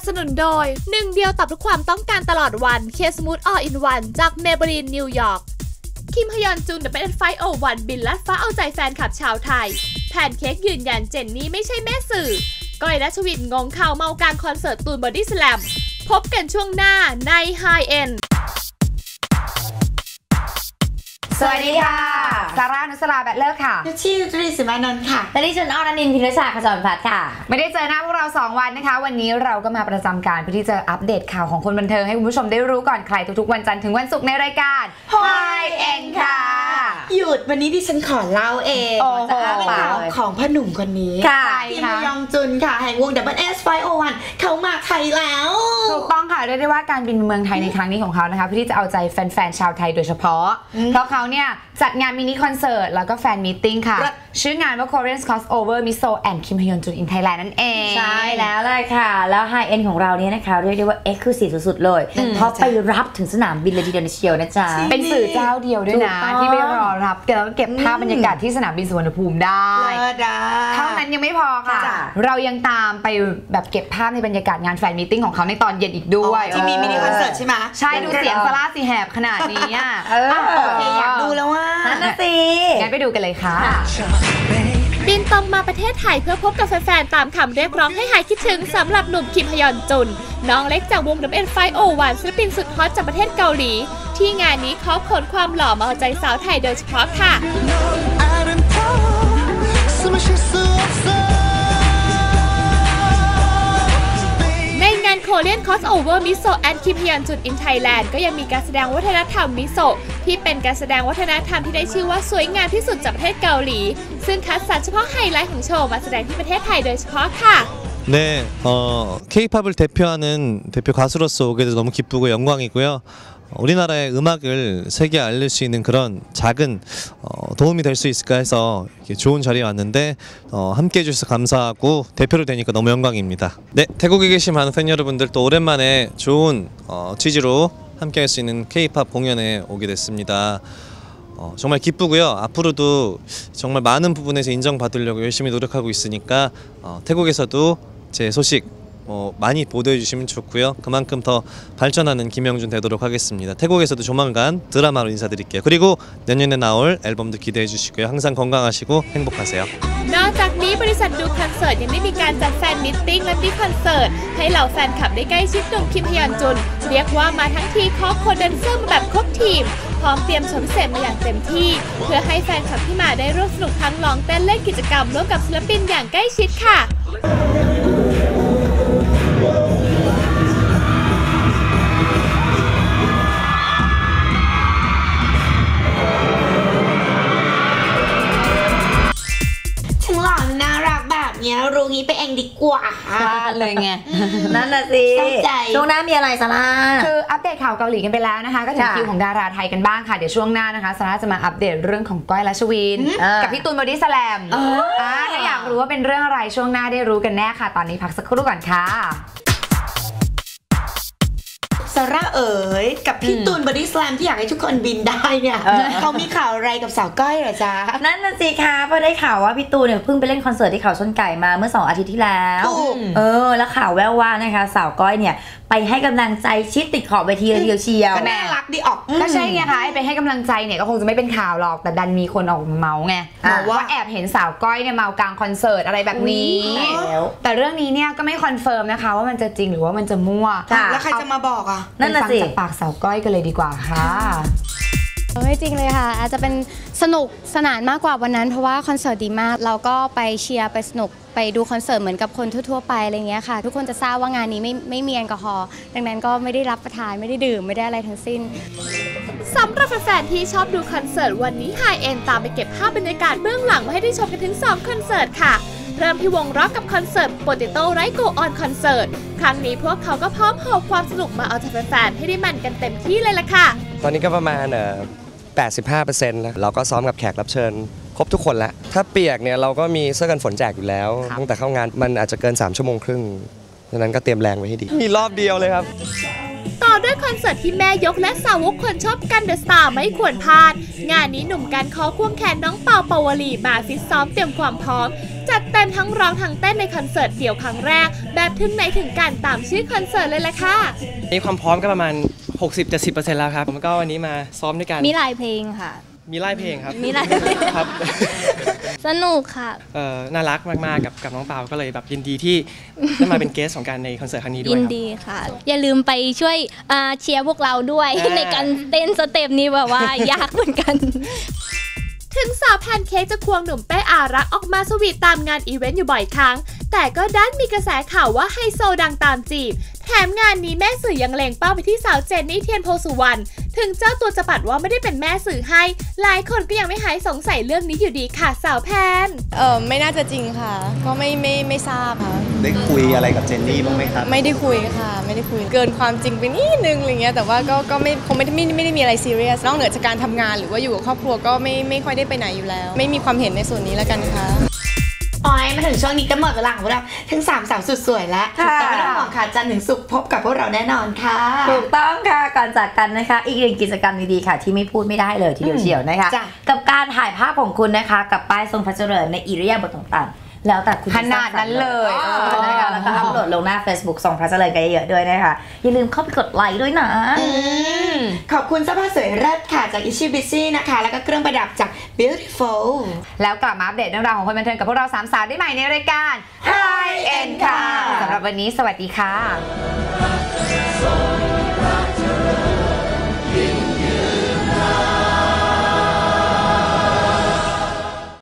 บสนุนโดย หนึ่งเดียวตอบทุกความต้องการตลอดวันเคสมูทอออินวันจากเมเบรีนนิวยอร์กคิมฮยอนจุนเดอะเป็นไฟโอวันบินลัดฟ้าเอาใจแฟนคลับชาวไทยแพนเค้กยืนยันเจนนี่ไม่ใช่แม่สื่อก้อยนัชวินงงข่าวเมากางคอนเสิร์ตตูนบอดี้สแลมพบกันช่วงหน้าในไฮเอ็นสวัสดีค่ะ ซาร่านุสลาแบทเลอร์ค่ะชื่อตรีสิมานนท์ค่ะและดิฉันออนันินทร์พิรชาขจรพัฒน์ค่ะ ไม่ได้เจอหน้าพวกเรา 2 วันนะคะ วันนี้เราก็มาประจำการเพื่อที่จะอัปเดตข่าวของคนบันเทิงให้คุณผู้ชมได้รู้ก่อนใครทุกๆวันจันทร์ถึงวันศุกร์ในรายการ Hi เอ็นค่ะ หยุดวันนี้ดิฉันขอเล่าเองโอ้โหจะเล่าข่าวของพ่อหนุ่มคนนี้ค่ะคิมยองจุนค่ะแห่งวง w s 501เขามาไทยแล้วถูกต้องค่ะเรียกได้ว่าการบินเมืองไทยในครั้งนี้ของเขานะคะเพื่อที่จะเอาใจแฟนๆชาวไทยโดยเฉพาะ เพราะเขาเนี่ยจัดงานมินิคอนเสิร์ตแล้วก็แฟนมีตติ้งค่ะครับชื่องานว่า Korean Crossover Miso and Kim Hyun Jun in Thailand นั่นเอง ใช่แล้วเลยค่ะ แล้วไฮเอ็นของเราเนี่ยนะคะ เรียกได้ว่าเอ็กซ์คลูซีฟสุดๆ เลย เพราะไปรับถึงสนามบินเลยทีเดียวเชียวนะจ๊ะ เป็นสื่อเจ้าเดียวด้วยนะถูกต้องที่ไปรอรับแล้วก็เก็บภาพบรรยากาศที่สนามบินสุวรรณภูมิได้เลิศอะเท่านั้นยังไม่พอค่ะจ้ะเรายังตามไปแบบเก็บภาพในบรรยากาศงานแฟนมีตติ้งของเขาในตอนเย็นอีกด้วยที่มีมินิคอนเสิร์ตใช่ไหมใช่ดูเสียงสลาสีแหบขนาดนี้อะเออโอเคอยากดูแล้วว่านั่นนะ สิงั้นไปดูกันเลยค่ะ บินตรงมาประเทศไทยเพื่อพบกับแฟนๆ ตามคำเรียกร้องให้หายคิดถึงสำหรับหนุ่มคิมฮยอนจุน น้องเล็กจากวง w f 5 0 1ศิลปินสุดฮอตจากประเทศเกาหลี ที่งานนี้เขาขนความหล่อมาเอาใจสาวไทยโดยเฉพาะค่ะ Korean Crossover Miso and Kim Hyun Jun in Thailand ก็ยังมีการแสดงวัฒนธรรมมิโซะที่เป็นการแสดงวัฒนธรรมที่ได้ชื่อว่าสวยงามที่สุดจากประเทศเกาหลี ซึ่งคัดสรรเฉพาะไฮไลท์ของโชว์มาแสดงที่ประเทศไทยโดยเฉพาะค่ะ 네, 어, K-팝을 대표하는 대표 가수로서 오게 돼서 너무 기쁘고 영광이고요. 어, 우리나라의 음악을 세계에 알릴 수 있는 그런 작은 어, 도움이 될 수 있을까 해서 좋은 자리에 왔는데 어, 함께 해주셔서 감사하고 대표로 되니까 너무 영광입니다. 네, 태국에 계신 많은 팬 여러분들 또 오랜만에 좋은 어, 취지로 함께 할 수 있는 K-팝 공연에 오게 됐습니다. 어, 정말 기쁘고요. 앞으로도 정말 많은 부분에서 인정받으려고 열심히 노력하고 있으니까 어, 태국에서도 제 소식 뭐 많이 보도해 주시면 좋고요. 그만큼 더 발전하는 김영준 되도록 하겠습니다. 태국에서도 조만간 드라마로 인사드릴게요. 그리고 내년에 나올 앨범도 기대해 주시고요. 항상 건강하시고 행복하세요. นอกจากนี้บริษัทดูคอนเสิร์ตยังได้มีการจัดแฟนมิทติ้งและมิคอนเสิร์ต ให้เหล่าแฟนคลับได้ใกล้ชิดหนุ่มคิมฮยอนจุน เรียกว่ามาทั้งทีขอคนแดนเซอร์มาแบบครบทีม พร้อมเตรียมชมพิเศษมาอย่างเต็มที่ เพื่อให้แฟนคลับที่มาได้ร่วมสนุกทั้งร้องเต้นเล่นกิจกรรมร่วมกับศิลปินอย่างใกล้ชิดค่ะ นี้ยรู้งี้ไปเองดีกว่าพลาดเลยไง นั่นน่ะสิเข้าใจช่วงหน้ามีอะไรซาร่าคืออัปเดตข่าวเกาหลีกันไปแล้วนะคะ ก็ถึงค่ะคิวของดาราไทยกันบ้างค่ะ เดี๋ยวช่วงหน้านะคะซาร่าจะมาอัปเดตเรื่องของก้อยรัชวินเออกับพี่ตูนบอดี้สแลมอ่าถ้าอยากรู้ว่าเป็นเรื่องอะไรช่วงหน้าได้รู้กันแน่ค่ะ ตอนนี้พักสักครู่ก่อนค่ะ ซาร่าเอ๋ยกับพี่ตูนบอดี้สแลมที่อยากให้ทุกคนบินได้เนี่ยเออเขามีข่าวอะไรกับสาวก้อยเหรอจ๊ะ นั่นน่ะสิคะเพราะได้ข่าวว่าพี่ตูนเนี่ยเพิ่งไปเล่นคอนเสิร์ตที่เขาชนไก่มาเมื่อสองอาทิตย์ที่แล้วถูกเออ แล้วข่าวแววว่านะคะ สาวก้อยเนี่ยไปให้กำลังใจชิดติดขอบเวทีเลยทีเดียวเชียวก็แน่น่ารักดีออกก็ใช่ไงคะไอ้ไปให้กำลังใจเนี่ยก็คงจะไม่เป็นข่าวหรอกแต่ดันมีคนออกมาเมาส์ไงอะบอกว่าแอบเห็นสาวก้อยเนี่ยเมากลางคอนเสิร์ตอะไรแบบนี้อุ๊ยตายแล้วแต่เรื่องนี้เนี่ยก็ไม่คอนเฟิร์มนะคะ ว่ามันจะจริงหรือว่ามันจะมั่วค่ะแล้วใครจะมาบอกอะนั่นน่ะไปฟังสิจากปากสาวก้อยกันเลยดีกว่าค่ะไม่จริงเลยค่ะ อาจจะเป็นสนุกสนานมากกว่าวันนั้น เพราะว่าคอนเสิร์ตดีมาก เราก็ไปเชียร์ไปสนุกไปดูคอนเสิร์ตเหมือนกับคนทั่วๆไปอะไรเงี้ยค่ะ ทุกคนจะทราบว่างานนี้ไม่ไม่มีแอลกอฮอล์ดังนั้นก็ไม่ได้รับประทานไม่ได้ดื่มไม่ได้อะไรทั้งสิ้นสำหรับแฟนๆที่ชอบดูคอนเสิร์ตวันนี้ไฮเอ็นตามไปเก็บภาพบรรยากาศเบื้องหลังมาให้ได้ชมกันถึง 2 คอนเสิร์ตค่ะ เริ่มที่วงร็อกกับคอนเสิร์ต Potato Right Go On Concert ครั้ งนี้พวกเขาก็พร้อมหอบความสนุกมาเอาใจแฟนๆให้ได้มันกันเต็มที่เลยล่ะค่ะ ตอนนี้ก็ประมาณเอ่อ85%แล้วเราก็ซ้อมกับแขกรับเชิญ ครบทุกคนแล้ว ถ้าเปียกเนี่ยเราก็มีเสื้อกันฝนแจกอยู่แล้วตั้งแต่เข้างานมันอาจจะเกิน 3 ชั่วโมงครึ่งดังนั้นก็เตรียมแรงไว้ให้ดี มีรอบเดียวเลยครับ ต่อด้วยคอนเสิร์ตที่แม่ยกและสาวกคนชอบกันเดอะสตาร์ไม่ควรพลาด งานนี้หนุ่มกันขอควงแขนน้องเปาเปาวลีมาฟิตซ้อมเตรียมความพร้อม จัดดเต็มทั้งร้องทั้งเต้นในคอนเสิร์ตเดี่ยวครั้งแรก แบบถึงไหนถึงกันตามชื่อคอนเสิร์ตเลยแหละค่ะมีความพร้อมก็ประมาณ 60-70%แล้วครับผมก็วันนี้มาซ้อมด้วยกัน มีหลายเพลงค่ะ มีไล่เพลงครับมีหลายเพลง ครับ สนุกค่ะ เอ่อน่ารักมากๆกับกับน้องเปาก็เลยแบบยินดีที่ได้มาเป็นเกสของการในคอนเสิร์ตครั้งนี้ด้วยยินครับ ดีค่ะ อย่าลืมไปช่วยอ่าเชียร์พวกเราด้วย อ่า ในการเต้นสเต็ปนี้แบบว่า ยากเหมือนกัน ถึงสาวแพนเค้กจะควงหนุ่มเป้อารักออกมาสวีทตามงานอีเวนต์อยู่บ่อยครั้ง แต่ก็ดันมีกระแสข่าวว่าไฮโซดังตามจีบ แถมงานนี้แม่สื่อยังเล็งเป้าไปที่สาวเจนนี่เทียนโพสุวรรณ ถึงเจ้าตัวจะปัดว่าไม่ได้เป็นแม่สื่อให้ หลายคนก็ยังไม่หายสงสัยเรื่องนี้อยู่ดีค่ะสาวแพน เออไม่น่าจะจริงค่ะ ก็ไม่ไม่ไม่ทราบค่ะ ได้คุยอะไรกับเจนนี่บ้างไหมครับ ไม่ได้คุยค่ะ ไม่ได้คุย เกินความจริงไปนิดนึงอะไรเงี้ย แต่ว่าก็ก็ไม่คงไม่ได้ไม่ไม่ได้มีอะไรซีเรียส นอกเหนือจากการทำงานหรือว่าอยู่กับครอบครัวก็ไม่ไม่ค่อยได้ไปไหนอยู่แล้ว ไม่มีความเห็นในส่วนนี้แล้วกันค่ะ ออยมาถึงช่วงนี้ก็หมดเวลาของพวกเราทั้งสามสาวสุดสวยแล้วค่ะ แต่ไม่ต้องห่วงค่ะจันทร์ถึงศุกร์พบกับพวกเราแน่นอนค่ะ ถูกต้องค่ะก่อนจากกันนะคะ อีกหนึ่งกิจกรรมดีๆค่ะ ที่ไม่พูดไม่ได้เลยทีเดียวเชียวนะคะ จ้ะ กับการถ่ายภาพของคุณนะคะ กับป้ายทรงพระเจริญในอิริยาบถต่างๆ แล้วแต่คุณจะขนาดนั้นเลยสร้างสรรค์นะคะแล้วก็อัพโหลดลงหน้า Facebook ทรงพระเจริญกันเยอะๆด้วยนะคะ อย่าลืมเข้าไปกดไลค์ด้วยนะ ขอบคุณเสื้อผ้าสวยเลิศค่ะจากอิชิบิซี่นะคะ แล้วก็เครื่องประดับจาก Beautiful แล้วกลับมาอัปเดตเรื่องราวของคนบันเทิงกับพวกเราสามสาวได้ใหม่ในรายการ High End ค่ะสำหรับวันนี้สวัสดีค่ะ